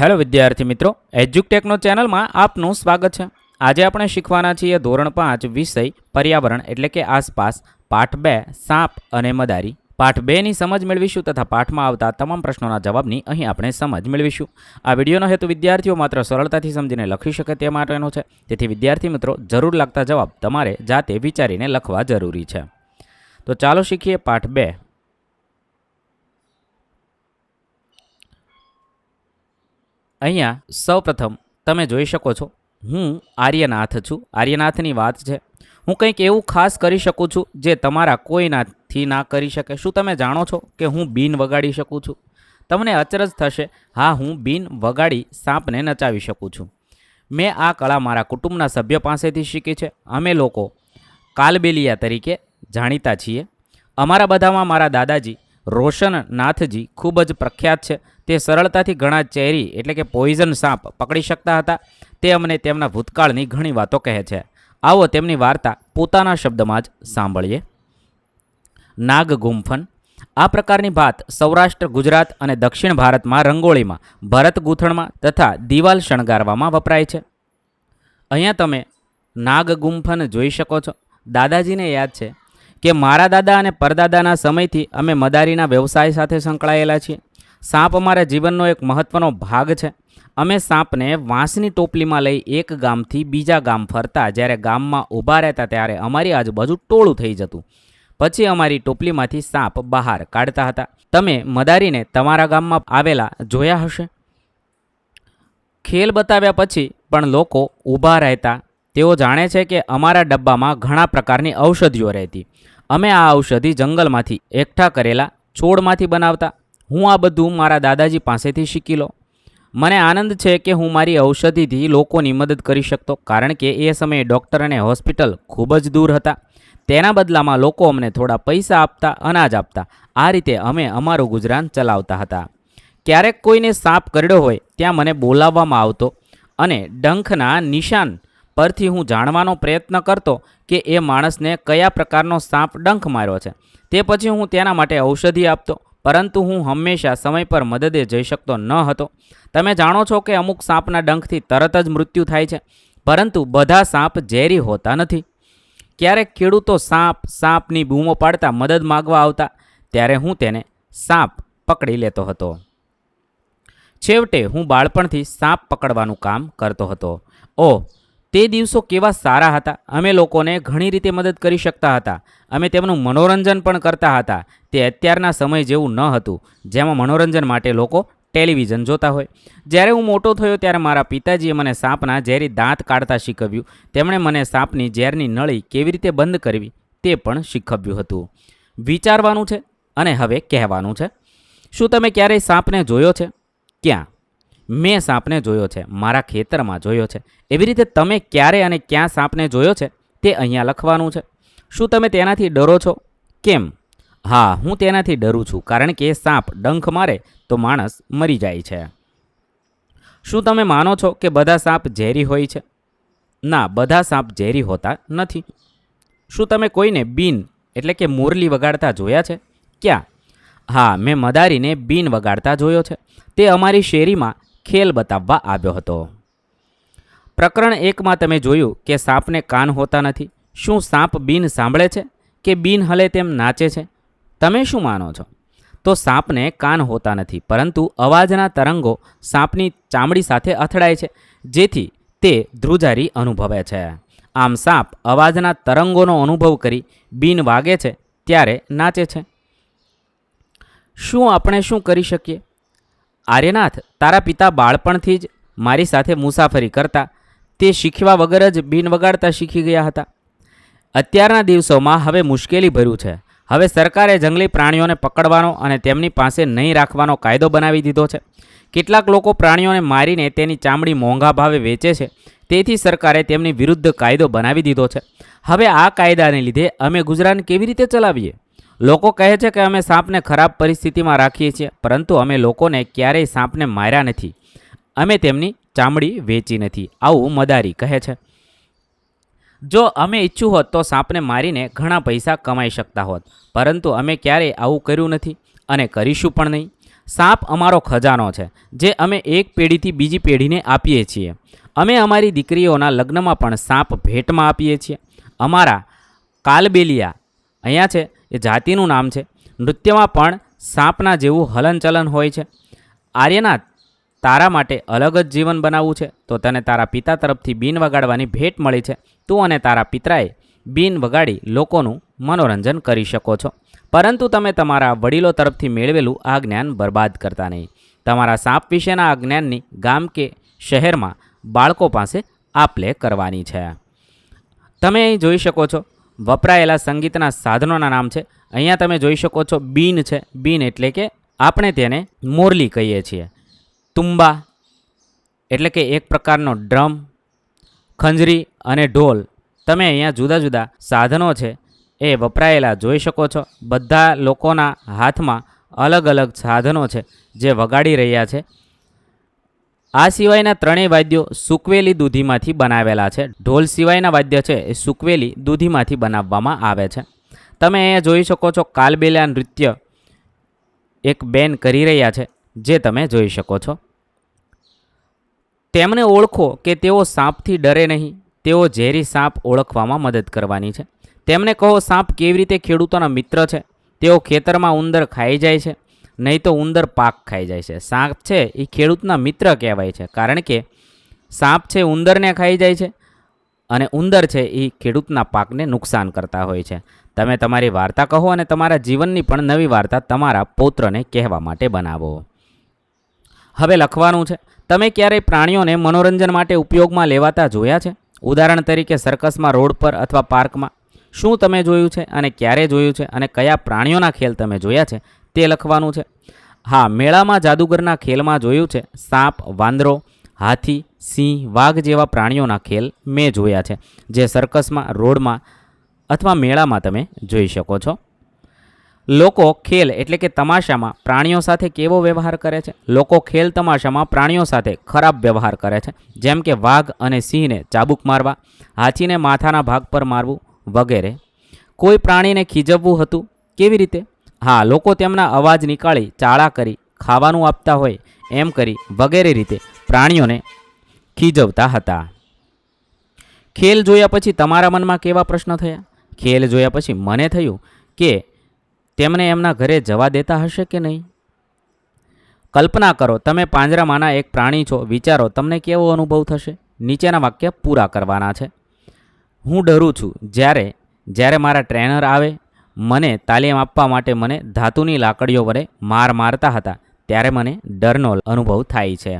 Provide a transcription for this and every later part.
Hello વિદ્યાર્થી મિત્રો, એજ્યુકટેકનો ચેનલમાં આપનું સ્વાગત છે. આજે આપણે શીખવાના છીએ ધોરણ પાંચ વિષય પર્યાવરણ એટલે કે આસપાસ, પાઠ બે, સાપ અને મદારી. પાઠ બેની સમજ મેળવીશું તથા પાઠમાં આવતા તમામ પ્રશ્નોના જવાબની અહીં આપણે સમજ મેળવીશું. આ વિડીયોનો હેતુ વિદ્યાર્થીઓ માત્ર સરળતાથી સમજીને લખી શકે તે માટેનો છે. તેથી વિદ્યાર્થી મિત્રો, જરૂર લાગતા જવાબ તમારે જાતે વિચારીને લખવા જરૂરી છે. તો ચાલો શીખીએ પાઠ બે. અહીંયા સૌપ્રથમ તમે જોઈ શકો છો, હું આર્યનાથ છું. આર્યનાથની વાત છે. હું કંઈક એવું ખાસ કરી શકું છું જે તમારા કોઈનાથી ના કરી શકે. શું તમે જાણો છો કે હું બીન વગાડી શકું છું? તમને અચરજ થશે, હા, હું બીન વગાડી સાપને નચાવી શકું છું. મેં આ કળા મારા કુટુંબના સભ્ય પાસેથી શીખી છે. અમે લોકો કાલબેલિયા તરીકે જાણીતા છીએ. અમારા બધામાં મારા દાદાજી રોશનનાથજી ખૂબ જ પ્રખ્યાત છે. તે સરળતાથી ઘણા ચેરી એટલે કે પોઈઝન સાપ પકડી શકતા હતા. તે અમને તેમના ભૂતકાળની ઘણી વાતો કહે છે. આવો તેમની વાર્તા પોતાના શબ્દમાં જ સાંભળીએ. નાગ ગુંફન આ પ્રકારની ભાત સૌરાષ્ટ્ર, ગુજરાત અને દક્ષિણ ભારતમાં રંગોળીમાં, ભરત ગૂંથણમાં તથા દિવાલ શણગારવામાં વપરાય છે. અહીંયા તમે નાગ ગુંફન જોઈ શકો છો. દાદાજીને યાદ છે. કે મારા દાદા અને પરદાદાના સમયથી અમે મદારીના વ્યવસાય સાથે સંકળાયેલા છીએ. સાપ અમારા જીવનનો એક મહત્ત્વનો ભાગ છે. અમે સાપને વાંસની ટોપલીમાં લઈ એક ગામથી બીજા ગામ ફરતા જ્યારે ગામમાં ઊભા રહેતા ત્યારે અમારી આજુબાજુ ટોળું થઈ જતું. પછી અમારી ટોપલીમાંથી સાપ બહાર કાઢતા હતા. તમે મદારીને તમારા ગામમાં આવેલા જોયા હશે? ખેલ બતાવ્યા પછી પણ લોકો ઊભા રહેતા. તેઓ જાણે છે કે અમારા ડબ્બામાં ઘણા પ્રકારની ઔષધિઓ રહેતી. અમે આ ઔષધિ જંગલમાંથી એકઠા કરેલા છોડમાંથી બનાવતા. હું આ બધું મારા દાદાજી પાસેથી શીખી લો મને આનંદ છે કે હું મારી ઔષધિથી લોકોની મદદ કરી શકતો, કારણ કે એ સમયે ડૉક્ટર અને હોસ્પિટલ ખૂબ જ દૂર હતા. તેના બદલામાં લોકો અમને થોડા પૈસા આપતા, અનાજ આપતા. આ રીતે અમે અમારું ગુજરાન ચલાવતા હતા. ક્યારેક કોઈને સાપ કરડ્યો હોય, ત્યાં મને બોલાવવામાં આવતો અને ડંખના નિશાન પરથી હું જાણવાનો પ્રયત્ન કરતો કે એ માણસને કયા પ્રકારનો સાપ ડંખ માર્યો છે. તે પછી હું તેના માટે ઔષધિ આપતો, પરંતુ હું હંમેશા સમય પર મદદે જઈ શકતો ન હતો. તમે જાણો છો કે અમુક સાપના ડંખથી તરત જ મૃત્યુ થાય છે, પરંતુ બધા સાપ ઝેરી હોતા નથી. ક્યારેક ખેડૂતો સાપ, સાપની બૂમો પાડતા મદદ માગવા આવતા, ત્યારે હું તેને સાપ પકડી લેતો હતો. છેવટે હું બાળપણથી સાપ પકડવાનું કામ કરતો હતો. ઓ તે દિવસો કેવા સારા હતા. અમે લોકોને ઘણી રીતે મદદ કરી શકતા હતા. અમે તેમનું મનોરંજન પણ કરતા હતા. તે અત્યારના સમય જેવું ન હતું, જેમાં મનોરંજન માટે લોકો ટેલિવિઝન જોતા હોય. જ્યારે હું મોટો થયો ત્યારે મારા પિતાજીએ મને સાપના ઝેરી દાંત કાઢતા શીખવ્યું. તેમણે મને સાપની ઝેરની નળી કેવી રીતે બંધ કરવી તે પણ શીખવ્યું હતું. વિચારવાનું છે અને હવે કહેવાનું છે. શું તમે ક્યારેય સાપને જોયો છે? ક્યાં? મેં સાપને જોયો છે, મારા ખેતરમાં જોયો છે. એવી રીતે તમે ક્યારે અને ક્યાં સાપને જોયો છે, તે અહીંયા લખવાનું છે. શું તમે તેનાથી ડરો છો? કેમ? હા, હું તેનાથી ડરું છું, કારણ કે સાપ ડંખ મારે તો માણસ મરી જાય છે. શું તમે માનો છો કે બધા સાપ ઝેરી હોય છે? ના, બધા સાપ ઝેરી હોતા નથી. શું તમે કોઈને બીન, એટલે કે મોરલી વગાડતા જોયા છે? ક્યાં? હા, મેં મદારીને બીન વગાડતા જોયો છે. તે અમારી શેરીમાં ખેલ બતાવવા આવ્યો હતો. પ્રકરણ એકમાં તમે જોયું કે સાપને કાન હોતા નથી. શું સાપ બિન સાંભળે છે કે બિન હલે તેમ નાચે છે? તમે શું માનો છો? તો સાપને કાન હોતા નથી, પરંતુ અવાજના તરંગો સાપની ચામડી સાથે અથડાય છે, જેથી તે ધ્રુજારી અનુભવે છે. આમ સાપ અવાજના તરંગોનો અનુભવ કરી બિન વાગે છે, ત્યારે નાચે છે. શું આપણે શું કરી શકીએ? આર્યનાથ તારા પિતા બાળપણથી જ મારી સાથે મુસાફરી કરતા. તે શીખવા વગર જ બિન વગાડતા શીખી ગયા હતા. અત્યારના દિવસોમાં હવે મુશ્કેલી ભર્યું છે. હવે સરકારે જંગલી પ્રાણીઓને પકડવાનો અને તેમની પાસે નહીં રાખવાનો કાયદો બનાવી દીધો છે. કેટલાક લોકો પ્રાણીઓને મારીને તેની ચામડી મોંઘા ભાવે વેચે છે. તેથી સરકારે તેમની વિરુદ્ધ કાયદો બનાવી દીધો છે. હવે આ કાયદાને લીધે અમે ગુજરાન કેવી રીતે ચલાવીએ? લોકો કહે છે કે અમે સાપને ખરાબ પરિસ્થિતિમાં રાખીએ છીએ, પરંતુ અમે લોકોને ક્યારેય સાપને માર્યા નથી. અમે તેમની ચામડી વેચી નથી. આવું મદારી કહે છે. જો અમે ઈચ્છું હોત તો સાપને મારીને ઘણા પૈસા કમાઈ શકતા હોત, પરંતુ અમે ક્યારેય આવું કર્યું નથી અને કરીશું પણ નહીં. સાપ અમારો ખજાનો છે, જે અમે એક પેઢીથી બીજી પેઢીને આપીએ છીએ. અમે અમારી દીકરીઓના લગ્નમાં પણ સાપ ભેટમાં આપીએ છીએ. અમારા કાલબેલિયા અહીંયા છે એ જાતિનું નામ છે. નૃત્યમાં પણ સાપના જેવું હલનચલન હોય છે. આર્યનાથ તારા માટે અલગ જ જીવન બનાવવું છે. તો તને તારા પિતા તરફથી બીન વગાડવાની ભેટ મળી છે. તું અને તારા પિતરાએ બીન વગાડી લોકોનું મનોરંજન કરી શકો છો. પરંતુ તમે તમારા વડીલો તરફથી મેળવેલું આ જ્ઞાન બરબાદ કરતા નહીં. તમારા સાપ વિશેના આ જ્ઞાનની ગામ કે શહેરમાં બાળકો પાસે આપ લે કરવાની છે. તમે અહીં જોઈ શકો છો વપરાયેલા સંગીતના સાધનોના નામ છે. અહીંયા તમે જોઈ શકો છો બીન છે. બીન એટલે કે આપણે તેને મોરલી કહીએ છીએ. તુંબા એટલે કે એક પ્રકારનો ડ્રમ, ખંજરી અને ઢોલ. તમે અહીંયા જુદા જુદા સાધનો છે એ વપરાયેલા જોઈ શકો છો. બધા લોકોના હાથમાં અલગ અલગ સાધનો છે જે વગાડી રહ્યા છે. આ સિવાયના ત્રણેય વાદ્યો સૂકવેલી દૂધીમાંથી બનાવેલા છે. ઢોલ સિવાયના વાદ્ય છે એ સૂકવેલી દૂધીમાંથી બનાવવામાં આવે છે. તમે અહીંયા જોઈ શકો છો કાલબેલા નૃત્ય એક બેન કરી રહ્યા છે, જે તમે જોઈ શકો છો. તેમને ઓળખો કે તેઓ સાપથી ડરે નહીં, તેઓ ઝેરી સાપ ઓળખવામાં મદદ કરવાની છે. તેમને કહો, સાપ કેવી રીતે ખેડૂતોના મિત્ર છે? તેઓ ખેતરમાં ઉંદર ખાઈ જાય છે. નહીં તો ઉંદર પાક ખાઈ જાય છે. સાપ છે એ ખેડૂતના મિત્ર કહેવાય છે. કારણ કે સાપ છે ઉંદરને ખાઈ જાય છે અને ઉંદર છે એ ખેડૂતના પાકને નુકસાન કરતા હોય છે. તમે તમારી વાર્તા કહો અને તમારા જીવનની પણ નવી વાર્તા તમારા પૌત્રને કહેવા માટે બનાવો. હવે લખવાનું છે, તમે ક્યારેય પ્રાણીઓને મનોરંજન માટે ઉપયોગમાં લેવાતા જોયા છે? ઉદાહરણ તરીકે સર્કસમાં રોડ પર અથવા પાર્કમાં. શું તમે જોયું છે અને ક્યારે જોયું છે અને કયા પ્રાણીઓના ખેલ તમે જોયા છે? તે લખવાનું છે. હા, મેળામાં જાદુગરના ખેલમાં જોયું છે. સાપ, વાંદરો, હાથી, સિંહ, વાઘ જેવા પ્રાણીઓના ખેલ મેં જોયા છે, જે સર્કસમાં રોડમાં અથવા મેળામાં તમે જોઈ શકો છો. લોકો ખેલ એટલે કે તમાશામાં પ્રાણીઓ સાથે કેવો વ્યવહાર કરે છે? લોકો ખેલ તમાશામાં પ્રાણીઓ સાથે ખરાબ વ્યવહાર કરે છે, જેમ કે વાઘ અને સિંહને ચાબુક મારવા, હાથીને માથાના ભાગ પર મારવું વગેરે. કોઈ પ્રાણીને ખીજવવું હતું? કેવી રીતે? હા, લોકો તેમના અવાજ નીકાળી ચાળા કરી ખાવાનું આપતા હોય એમ કરી વગેરે રીતે પ્રાણીઓને ખીજવતા હતા. ખેલ જોયા પછી તમારા મનમાં કેવા પ્રશ્ન થયા? ખેલ જોયા પછી મને થયું કે તેમને એમના ઘરે જવા દેતા હશે કે નહીં? કલ્પના કરો, તમે પાંજરામાંના એક પ્રાણી છો, વિચારો તમને કેવો અનુભવ થશે? નીચેના વાક્ય પૂરા કરવાના છે. હું ડરું છું જ્યારે જ્યારે મારા ટ્રેનર આવે મને તાલીમ આપવા માટે મને ધાતુની લાકડીઓ વડે માર મારતા હતા, ત્યારે મને ડરનો અનુભવ થાય છે.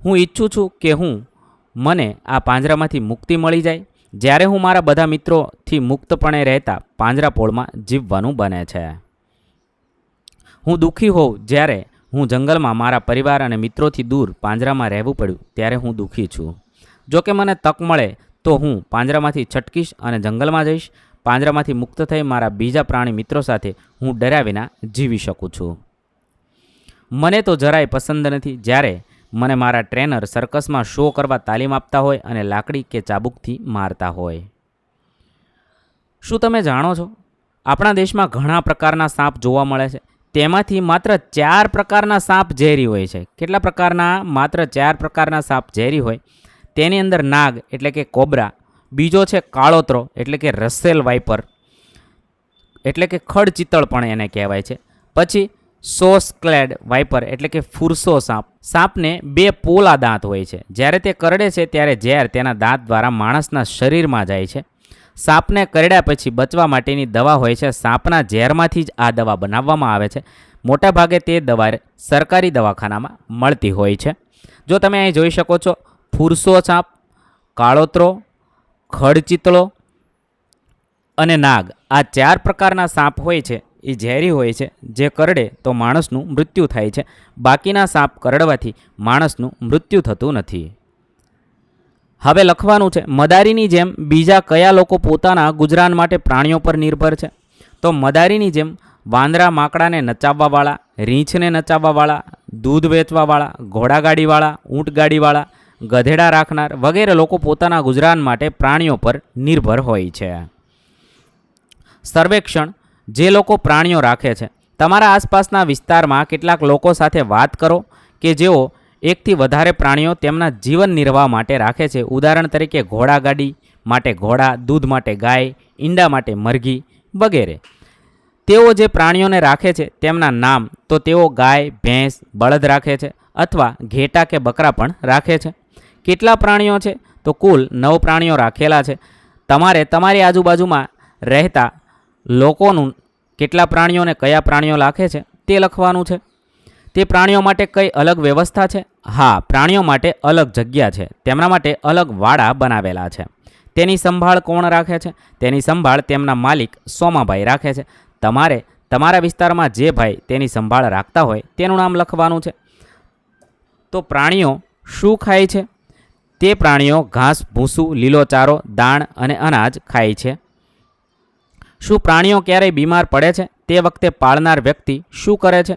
હું ઈચ્છું છું કે હું, મને આ પાંજરામાંથી મુક્તિ મળી જાય, જ્યારે હું મારા બધા મિત્રોથી મુક્તપણે રહેતા પાંજરાપોળમાં જીવવાનું બને છે. હું દુઃખી હોઉં જ્યારે હું જંગલમાં મારા પરિવાર અને મિત્રોથી દૂર પાંજરામાં રહેવું પડ્યું, ત્યારે હું દુઃખી છું. જો કે મને તક મળે તો હું પાંજરામાંથી છટકીશ અને જંગલમાં જઈશ પાંજરામાંથી મુક્ત થઈ મારા બીજા પ્રાણી મિત્રો સાથે હું ડર્યા વિના જીવી શકું છું. મને તો જરાય પસંદ નથી જ્યારે મને મારા ટ્રેનર સર્કસમાં શો કરવા તાલીમ આપતા હોય અને લાકડી કે ચાબુકથી મારતા હોય. શું તમે જાણો છો? આપણા દેશમાં ઘણા પ્રકારના સાપ જોવા મળે છે. તેમાંથી માત્ર ચાર પ્રકારના સાપ ઝેરી હોય છે. કેટલા પ્રકારના? માત્ર ચાર પ્રકારના સાપ ઝેરી હોય. તેની અંદર નાગ એટલે કે કોબરા બીજો છે કાળોતરો, એટલે કે રસેલ વાઇપર. એટલે કે ખડ ચિત્તળ પણ એને કહેવાય છે. પછી સોસ ક્લેડ વાઇપર, એટલે કે ફુરસો સાપ. સાપને બે પોલા દાંત હોય છે. જ્યારે તે કરડે છે, ત્યારે ઝેર તેના દાંત દ્વારા માણસના શરીરમાં જાય છે. સાપને કરડ્યા પછી બચવા માટેની દવા હોય છે. સાપના ઝેરમાંથી જ આ દવા બનાવવામાં આવે છે. મોટાભાગે તે દવા સરકારી દવાખાનામાં મળતી હોય છે. જો તમે અહીં જોઈ શકો છો, ફુરસો સાપ, કાળોતરો ખડચિતળો અને નાગ. આ ચાર પ્રકારના સાપ હોય છે. એ ઝેરી હોય છે. જે કરડે તો માણસનું મૃત્યુ થાય છે. બાકીના સાપ કરડવાથી માણસનું મૃત્યુ થતું નથી. હવે લખવાનું છે, મદારીની જેમ બીજા કયા લોકો પોતાના ગુજરાન માટે પ્રાણીઓ પર નિર્ભર છે? તો મદારીની જેમ વાંદરા માકડાને નચાવવાવાળા, રીંછને નચાવવાવાળા, દૂધ વેચવાવાળા, ઘોડાગાડીવાળા, ઊંટગાડીવાળા ગધેડા રાખનાર વગેરે લોકો પોતાના ગુજરાન માટે પ્રાણીઓ પર નિર્ભર હોય છે. સર્વેક્ષણ, જે લોકો પ્રાણીઓ રાખે છે, તમારા આસપાસના વિસ્તારમાં કેટલાક લોકો સાથે વાત કરો કે જેઓ એકથી વધારે પ્રાણીઓ તેમના જીવન નિર્વાહ માટે રાખે છે. ઉદાહરણ તરીકે ઘોડાગાડી માટે ઘોડા, દૂધ માટે ગાય, ઈંડા માટે મરઘી વગેરે. તેઓ જે પ્રાણીઓને રાખે છે તેમના નામ, તો તેઓ ગાય, ભેંસ, બળદ રાખે છે અથવા ઘેટા કે બકરા પણ રાખે છે. કેટલા પ્રાણીઓ છે? તો કુલ નવ પ્રાણીઓ રાખેલા છે. તમારે તમારી આજુબાજુમાં રહેતા લોકોનું કેટલા પ્રાણીઓને કયા પ્રાણીઓ રાખે છે તે લખવાનું છે. તે પ્રાણીઓ માટે કઈ અલગ વ્યવસ્થા છે? હા, પ્રાણીઓ માટે અલગ જગ્યા છે. તેમના માટે અલગ વાડા બનાવેલા છે. તેની સંભાળ કોણ રાખે છે? તેની સંભાળ તેમના માલિક સોમાભાઈ રાખે છે. તમારે તમારા વિસ્તારમાં જે ભાઈ તેની સંભાળ રાખતા હોય તેનું નામ લખવાનું છે. તો પ્રાણીઓ શું ખાય છે? તે પ્રાણીઓ ઘાસ, ભૂસું લીલો દાણ અને અનાજ ખાય છે. શું પ્રાણીઓ ક્યારેય બીમાર પડે છે? તે વખતે પાળનાર વ્યક્તિ શું કરે છે?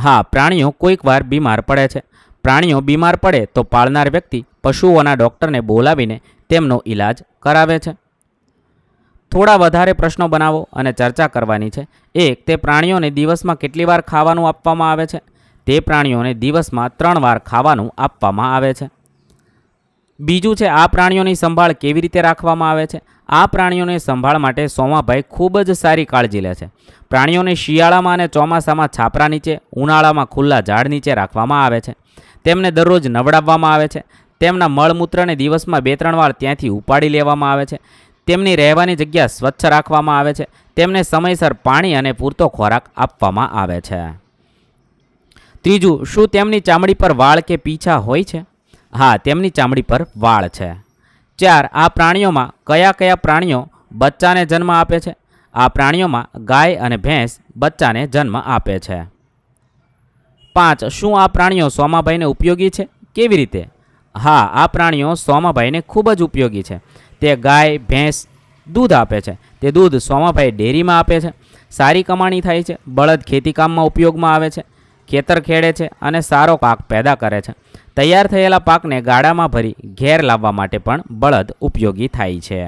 હા, પ્રાણીઓ કોઈક વાર બીમાર પડે છે. પ્રાણીઓ બીમાર પડે તો પાળનાર વ્યક્તિ પશુઓના ડૉક્ટરને બોલાવીને તેમનો ઈલાજ કરાવે છે. થોડા વધારે પ્રશ્નો બનાવો અને ચર્ચા કરવાની છે. એક, તે પ્રાણીઓને દિવસમાં કેટલી વાર ખાવાનું આપવામાં આવે છે? તે પ્રાણીઓને દિવસમાં ત્રણ વાર ખાવાનું આપવામાં આવે છે. બીજું છે, આ પ્રાણીઓની સંભાળ કેવી રીતે રાખવામાં આવે છે? આ પ્રાણીઓની સંભાળ માટે સોમાભાઈ ખૂબ જ સારી કાળજી લે છે. પ્રાણીઓને શિયાળામાં અને ચોમાસામાં છાપરા નીચે, ઉનાળામાં ખુલ્લા ઝાડ નીચે રાખવામાં આવે છે. તેમને દરરોજ નવડાવવામાં આવે છે. તેમના મળમૂત્રને દિવસમાં બે ત્રણ વાર ત્યાંથી ઉપાડી લેવામાં આવે છે. તેમની રહેવાની જગ્યા સ્વચ્છ રાખવામાં આવે છે. તેમને સમયસર પાણી અને પૂરતો ખોરાક આપવામાં આવે છે. ત્રીજું, શું તેમની ચામડી પર વાળ કે પીછા હોય છે? હા, તેમની ચામડી પર વાળ છે. ચાર, આ પ્રાણીઓમાં કયા કયા પ્રાણીઓ બચ્ચાને જન્મ આપે છે? આ પ્રાણીઓમાં ગાય અને ભેંસ બચ્ચાને જન્મ આપે છે. પાંચ, શું આ પ્રાણીઓ સોમાભાઈને ઉપયોગી છે? કેવી રીતે? હા, આ પ્રાણીઓ સોમાભાઈને ખૂબ જ ઉપયોગી છે. તે ગાય, ભેંસ દૂધ આપે છે. તે દૂધ સોમાભાઈ ડેરીમાં આપે છે. સારી કમાણી થાય છે. બળદ ખેતીકામમાં ઉપયોગમાં આવે છે. ખેતર ખેડે છે અને સારો પાક પેદા કરે છે. તૈયાર થયેલા પાકને ગાડામાં ભરી ઘેર લાવવા માટે પણ બળદ ઉપયોગી થાય છે.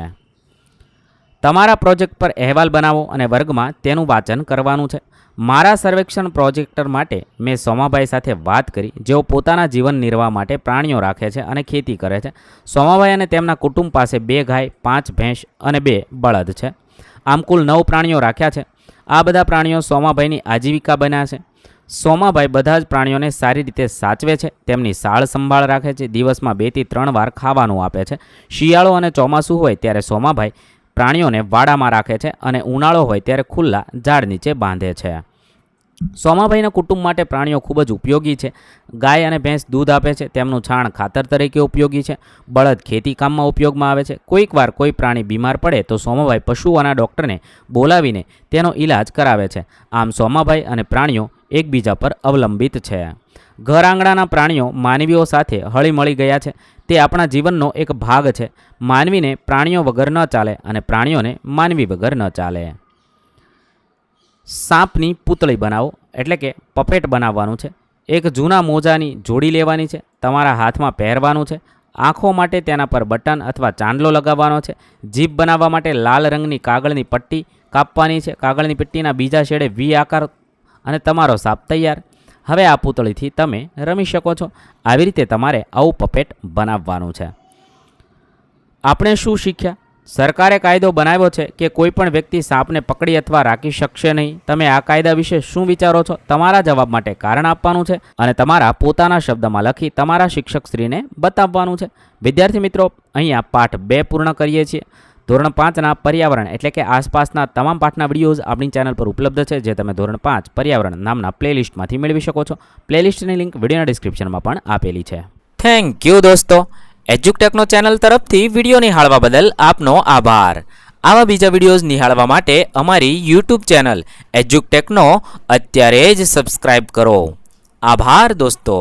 તમારા પ્રોજેક્ટ પર અહેવાલ બનાવો અને વર્ગમાં તેનું વાંચન કરવાનું છે. મારા સર્વેક્ષણ પ્રોજેક્ટર માટે મેં સોમાભાઈ સાથે વાત કરી, જેઓ પોતાના જીવન નિર્વાહ માટે પ્રાણીઓ રાખે છે અને ખેતી કરે છે. સોમાભાઈ અને તેમના કુટુંબ પાસે બે ગાય, પાંચ ભેંસ અને બે બળદ છે. આમ કુલ નવ પ્રાણીઓ રાખ્યા છે. આ બધા પ્રાણીઓ સોમાભાઈની આજીવિકા બન્યા છે. સોમાભાઈ બધા જ પ્રાણીઓને સારી રીતે સાચવે છે, તેમની સાળ સંભાળ રાખે છે, દિવસમાં બેથી ત્રણ વાર ખાવાનું આપે છે. શિયાળો અને ચોમાસું હોય ત્યારે સોમાભાઈ પ્રાણીઓને વાડામાં રાખે છે અને ઉનાળો હોય ત્યારે ખુલ્લા ઝાડ નીચે બાંધે છે. સોમાભાઈના કુટુંબ માટે પ્રાણીઓ ખૂબ જ ઉપયોગી છે. ગાય અને ભેંસ દૂધ આપે છે, તેમનું છાણ ખાતર તરીકે ઉપયોગી છે. બળદ ખેતી કામમાં ઉપયોગમાં આવે છે. કોઈક વાર કોઈ પ્રાણી બીમાર પડે તો સોમાભાઈ પશુઓના ડૉક્ટરને બોલાવીને તેનો ઈલાજ કરાવે છે. આમ સોમાભાઈ અને પ્રાણીઓ એકબીજા પર અવલંબિત છે. ઘર આંગણાના પ્રાણીઓ માનવીઓ સાથે હળીમળી ગયા છે. તે આપણા જીવનનો એક ભાગ છે. માનવીને પ્રાણીઓ વગર ન ચાલે અને પ્રાણીઓને માનવી વગર ન ચાલે. સાપની પૂતળી બનાવો એટલે કે પપેટ બનાવવાનું છે. એક જૂના મોજાની જોડી લેવાની છે. તમારા હાથમાં પહેરવાનું છે. આંખો માટે તેના પર બટન અથવા ચાંદલો લગાવવાનો છે. જીભ બનાવવા માટે લાલ રંગની કાગળની પટ્ટી કાપવાની છે. કાગળની પટ્ટીના બીજા છેડે વી આકાર અને તમારો સાપ તૈયાર. હવે આ પૂતળીથી તમે રમી શકો છો. આવી રીતે તમારે આવું પપેટ બનાવવાનું છે. આપણે શું શીખ્યા? સરકારે કાયદો બનાવ્યો છે કે કોઈ પણ વ્યક્તિ સાપને પકડી અથવા રાખી શકશે નહીં. તમે આ કાયદા વિશે શું વિચારો છો? તમારા જવાબ માટે કારણ આપવાનું છે અને તમારા પોતાના શબ્દમાં લખી તમારા શિક્ષકશ્રીને બતાવવાનું છે. વિદ્યાર્થી મિત્રો, અહીંયા પાઠ બે પૂર્ણ કરીએ છીએ. ધોરણ પાંચના પર્યાવરણ એટલે કે આસપાસના તમામ પાઠના વિડીયોઝ આપણી ચેનલ પર ઉપલબ્ધ છે, જે તમે ધોરણ પાંચ પર્યાવરણ નામના પ્લેલિસ્ટમાંથી મેળવી શકો છો. પ્લેલિસ્ટની લિંક વિડીયોના ડિસ્ક્રિપ્શનમાં પણ આપેલી છે. થેન્ક યુ દોસ્તો. એજ્યુકટેકનો ચેનલ તરફથી વીડિયો નિહાળવા બદલ આપનો આભાર. આવા બીજા વિડીયોઝ નિહાળવા માટે અમારી યુટ્યુબ ચેનલ એજ્યુકટેકનો અત્યારે જ સબસ્ક્રાઇબ કરો. આભાર દોસ્તો.